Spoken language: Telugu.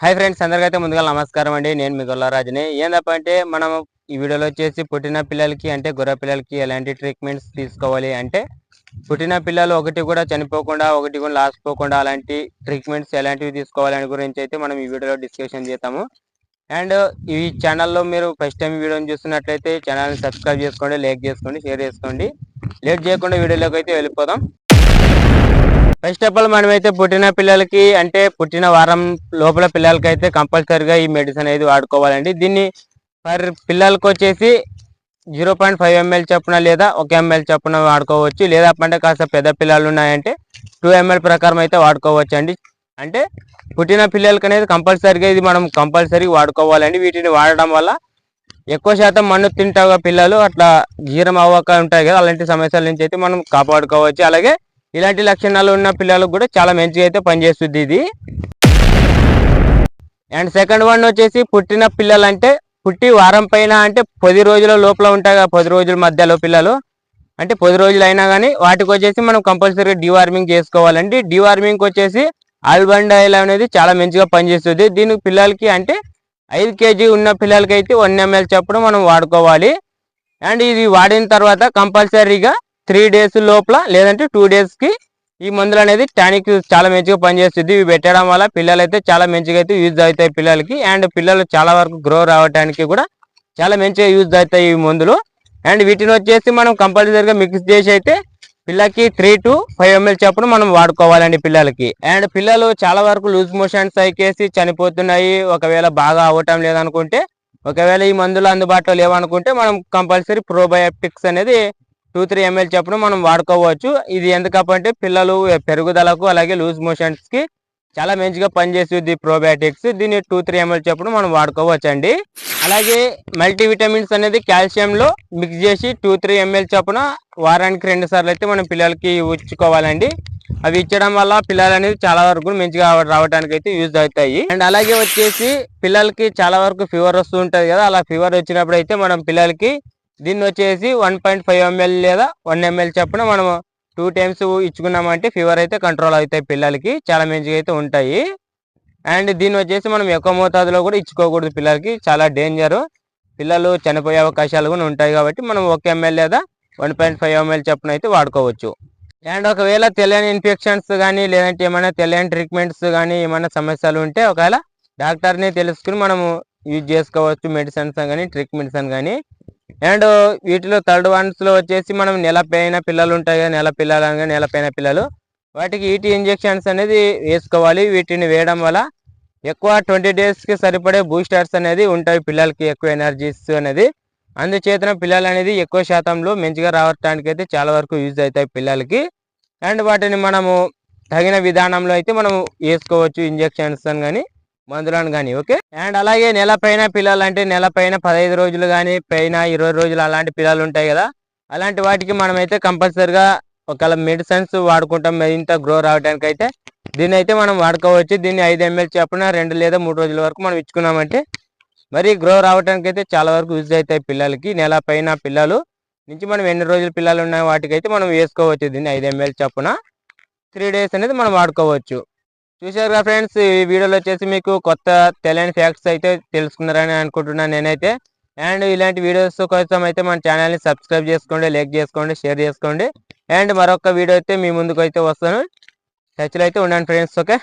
హాయ్ ఫ్రెండ్స్ అందరికైతే ముందుగా నమస్కారం అండి. నేను మీ గొల్లరాజుని ఏందప్ప అంటే మనం ఈ వీడియోలో వచ్చేసి పుట్టిన పిల్లలకి అంటే గొర్రె పిల్లలకి ఎలాంటి ట్రీట్మెంట్స్ తీసుకోవాలి అంటే పుట్టిన పిల్లలు ఒకటి కూడా చనిపోకుండా ఒకటి కూడా లాసిపోకుండా అలాంటి ట్రీట్మెంట్స్ ఎలాంటివి తీసుకోవాలని గురించి అయితే మనం ఈ వీడియోలో డిస్కషన్ చేస్తాము అండ్ ఈ ఛానల్లో మీరు ఫస్ట్ టైం వీడియోని చూస్తున్నట్లయితే ఛానల్ని సబ్స్క్రైబ్ చేసుకోండి లైక్ చేసుకోండి షేర్ చేసుకోండి. లేట్ చేయకుండా వీడియోలోకి అయితే వెళ్ళిపోదాం. ఫస్ట్ ఆఫ్ ఆల్ మనమైతే పుట్టిన పిల్లలకి అంటే పుట్టిన వారం లోపల పిల్లలకి అయితే కంపల్సరీగా ఈ మెడిసిన్ అనేది వాడుకోవాలండి. దీన్ని పర్ పిల్లలకి వచ్చేసి జీరో పాయింట్ ఫైవ్ ఎంఎల్ చొప్పున లేదా ఒక ఎంఎల్ చొప్పున వాడుకోవచ్చు. లేదా అంటే కాస్త పెద్ద పిల్లలు ఉన్నాయంటే టూ ఎంఎల్ ప్రకారం అయితే వాడుకోవచ్చు అండి అంటే పుట్టిన పిల్లలకి అనేది కంపల్సరీగా ఇది మనం కంపల్సరీ వాడుకోవాలండి. వీటిని వాడడం వల్ల ఎక్కువ శాతం మన్ను తింటాగా పిల్లలు అట్లా జీరం అవ్వక ఉంటాయి కదా అలాంటి సమస్యల నుంచి అయితే మనం కాపాడుకోవచ్చు. అలాగే ఇలాంటి లక్షణాలు ఉన్న పిల్లలకు కూడా చాలా మంచిగా అయితే పనిచేస్తుంది ఇది. అండ్ సెకండ్ వన్ వచ్చేసి పుట్టిన పిల్లలు అంటే పుట్టి వారం పైన అంటే పది రోజుల లోపల ఉంటాయి కదా పది రోజుల మధ్యలో పిల్లలు. అంటే పది రోజులు అయినా కానీ వాటికి వచ్చేసి మనం కంపల్సరీగా డివార్మింగ్ చేసుకోవాలండి. డివార్మింగ్ వచ్చేసి ఆల్బండ్ ఆయిల్ అనేది చాలా మంచిగా పనిచేస్తుంది. దీనికి పిల్లలకి అంటే ఐదు కేజీ ఉన్న పిల్లలకి అయితే వన్ ఎంఎల్ చప్పుడు మనం వాడుకోవాలి. అండ్ ఇది వాడిన తర్వాత కంపల్సరీగా త్రీ డేస్ లోపల లేదంటే టూ డేస్కి ఈ మందులు అనేది టానిక్ చాలా మంచిగా పనిచేస్తుంది. ఇవి పెట్టడం వల్ల పిల్లలు అయితే చాలా మంచిగా అయితే యూజ్ అవుతాయి పిల్లలకి. అండ్ పిల్లలు చాలా వరకు గ్రో రావడానికి కూడా చాలా మంచిగా యూజ్ అవుతాయి ఈ మందులు. అండ్ వీటిని వచ్చేసి మనం కంపల్సరీగా మిక్స్ చేసి అయితే పిల్లకి త్రీ టు ఫైవ్ ఎంఎల్ చప్పుడు మనం వాడుకోవాలండి పిల్లలకి. అండ్ పిల్లలు చాలా వరకు లూజ్ మోషన్స్ అయికేసి చనిపోతున్నాయి. ఒకవేళ బాగా అవ్వటం లేదనుకుంటే ఒకవేళ ఈ మందులు అందుబాటులో లేవనుకుంటే మనం కంపల్సరీ ప్రోబయోటిక్స్ అనేది టూ త్రీ ఎంఎల్ చొప్పున మనం వాడుకోవచ్చు. ఇది ఎందుకంటే పిల్లలు పెరుగుదలకు అలాగే లూజ్ మోషన్స్కి చాలా మంచిగా పనిచేస్తుంది ప్రోబయాటిక్స్. దీన్ని టూ త్రీ ఎంఎల్ చొప్పున మనం వాడుకోవచ్చు అండి అలాగే మల్టీవిటమిన్స్ అనేది కాల్షియంలో మిక్స్ చేసి టూ త్రీ ఎంఎల్ చొప్పున వారానికి రెండు సార్లు అయితే మనం పిల్లలకి ఉంచుకోవాలండి అవి ఇచ్చడం వల్ల పిల్లలు అనేది చాలా వరకు మంచిగా రావడానికి అయితే యూజ్ అవుతాయి. అండ్ అలాగే వచ్చేసి పిల్లలకి చాలా వరకు ఫీవర్ వస్తూ ఉంటుంది కదా అలా ఫీవర్ వచ్చినప్పుడు అయితే మనం పిల్లలకి దీన్ని వచ్చేసి వన్ పాయింట్ ఫైవ్ ఎంఎల్ లేదా వన్ ఎంఎల్ చొప్పున మనం టూ టైమ్స్ ఇచ్చుకున్నామంటే ఫీవర్ అయితే కంట్రోల్ అవుతాయి పిల్లలకి చాలా మంచిగా అయితే ఉంటాయి. అండ్ దీన్ని వచ్చేసి మనం ఎక్కువ మోతాదులో కూడా ఇచ్చుకోకూడదు పిల్లలకి చాలా డేంజర్ పిల్లలు చనిపోయే అవకాశాలు కూడా ఉంటాయి కాబట్టి మనం ఒక ఎంఎల్ లేదా వన్ పాయింట్ ఫైవ్ ఎంఎల్ చొప్పున అయితే వాడుకోవచ్చు. అండ్ ఒకవేళ తెలియని ఇన్ఫెక్షన్స్ కానీ లేదంటే ఏమైనా తెలియని ట్రీట్మెంట్స్ కానీ ఏమైనా సమస్యలు ఉంటే ఒకవేళ డాక్టర్ని తెలుసుకుని మనము యూజ్ చేసుకోవచ్చు మెడిసిన్స్ కానీ ట్రీట్మెంట్స్ కానీ. అండ్ వీటిలో థర్డ్ వన్స్లో వచ్చేసి మనం నెలపైన పిల్లలు ఉంటాయి కదా నెల పిల్లలు అనగా నెలపైన పిల్లలు. వాటికి ఈటీ ఇంజెక్షన్స్ అనేది వేసుకోవాలి. వీటిని వేయడం వల్ల ఎక్కువ ట్వంటీ డేస్కి సరిపడే బూస్టర్స్ అనేది ఉంటాయి పిల్లలకి ఎక్కువ ఎనర్జీస్ అనేది. అందుచేతన పిల్లలు అనేది ఎక్కువ శాతంలో మంచిగా రావటానికి అయితే చాలా వరకు యూజ్ అవుతాయి పిల్లలకి. అండ్ వాటిని మనము తగిన విధానంలో అయితే మనం వేసుకోవచ్చు ఇంజెక్షన్స్ కానీ. మందులను కానీ ఓకే? అండ్ అలాగే నెల పైన పిల్లలు అంటే నెల పైన పదహైదు రోజులు కానీ పైన ఇరవై రోజులు అలాంటి పిల్లలు ఉంటాయి కదా? అలాంటి వాటికి మనమైతే కంపల్సరిగా ఒకవేళ మెడిసిన్స్ వాడుకుంటాం ఇంత గ్రో రావడానికి అయితే దీన్ని అయితే మనం వాడుకోవచ్చు. దీన్ని ఐదు ఎంఎల్ చెప్పిన రెండు లేదా మూడు రోజుల వరకు మనం ఇచ్చుకున్నామంటే మరి గ్రో రావడానికి అయితే చాలా వరకు యూజ్ అవుతాయి పిల్లలకి. నెల పైన పిల్లలు నుంచి మనం ఎన్ని రోజులు పిల్లలు ఉన్న వాటికైతే మనం వేసుకోవచ్చు దీన్ని ఐదు ఎంఎల్ చొప్పున. త్రీ డేస్ అనేది మనం వాడుకోవచ్చు. చూసారు కదా ఫ్రెండ్స్ ఈ వీడియోలో వచ్చేసి మీకు కొత్త తెలియని ఫ్యాక్ట్స్ అయితే తెలుసుకున్నారని అనుకుంటున్నాను నేనైతే. అండ్ ఇలాంటి వీడియోస్ కోసం అయితే మన ఛానల్ని సబ్స్క్రైబ్ చేసుకోండి లైక్ చేసుకోండి షేర్ చేసుకోండి. అండ్ మరొక వీడియో అయితే మీ ముందుకు అయితే వస్తాను. టచ్లో అయితే ఉండండి ఫ్రెండ్స్ ఓకే?